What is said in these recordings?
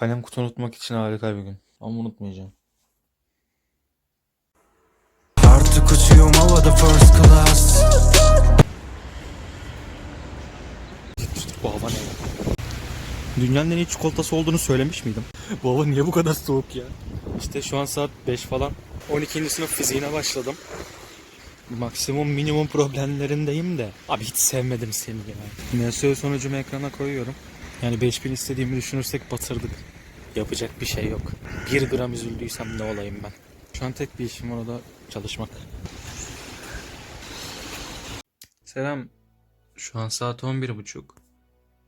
Kalem kutu unutmak için harika bir gün. Ama unutmayacağım. Artık uçuyorum havada first class Bu hava ne ya? Dünyanın en iyi çikolatası olduğunu söylemiş miydim? Bu hava niye bu kadar soğuk ya? İşte şu an saat 5 falan. 12. sınıf fiziğine başladım. Maksimum minimum problemlerindeyim de. Abi hiç sevmedim seni ya. MSÖ sonucumu ekrana koyuyorum. Yani 5000 istediğimi düşünürsek batırdık. Yapacak bir şey yok. 1 gram üzüldüysem ne olayım ben. Şu an tek bir işim var o da çalışmak. Selam. Şu an saat 11.30.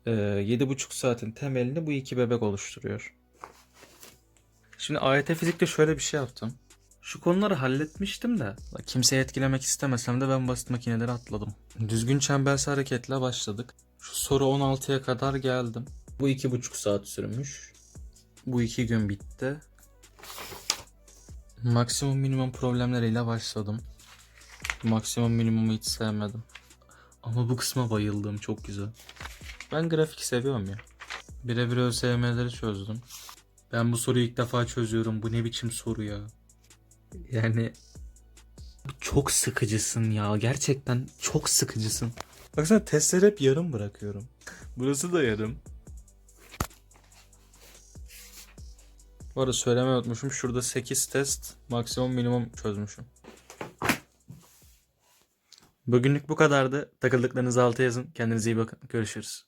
Ee, 7,5 saatin temelini bu iki bebek oluşturuyor. Şimdi AYT fizikte şöyle bir şey yaptım. Şu konuları halletmiştim de kimseyi etkilemek istemesem de ben basit makineleri atladım. Düzgün çembersel hareketle başladık. Şu soru 16'ya kadar geldim. Bu iki buçuk saat sürmüş. Bu iki gün bitti. Maksimum minimum problemleriyle başladım. Maksimum minimumu hiç sevmedim. Ama bu kısma bayıldım çok güzel. Ben grafik seviyorum ya. Birebir ÖSYM'leri çözdüm. Ben bu soruyu ilk defa çözüyorum. Bu ne biçim soru ya? Yani çok sıkıcısın ya. Gerçekten çok sıkıcısın. Baksana testleri hep yarım bırakıyorum. Burası da yarım. Bu arada söylemeyi unutmuşum. Şurada 8 test maksimum minimum çözmüşüm. Bugünlük bu kadardı. Takıldıklarınızı alta yazın. Kendinize iyi bakın. Görüşürüz.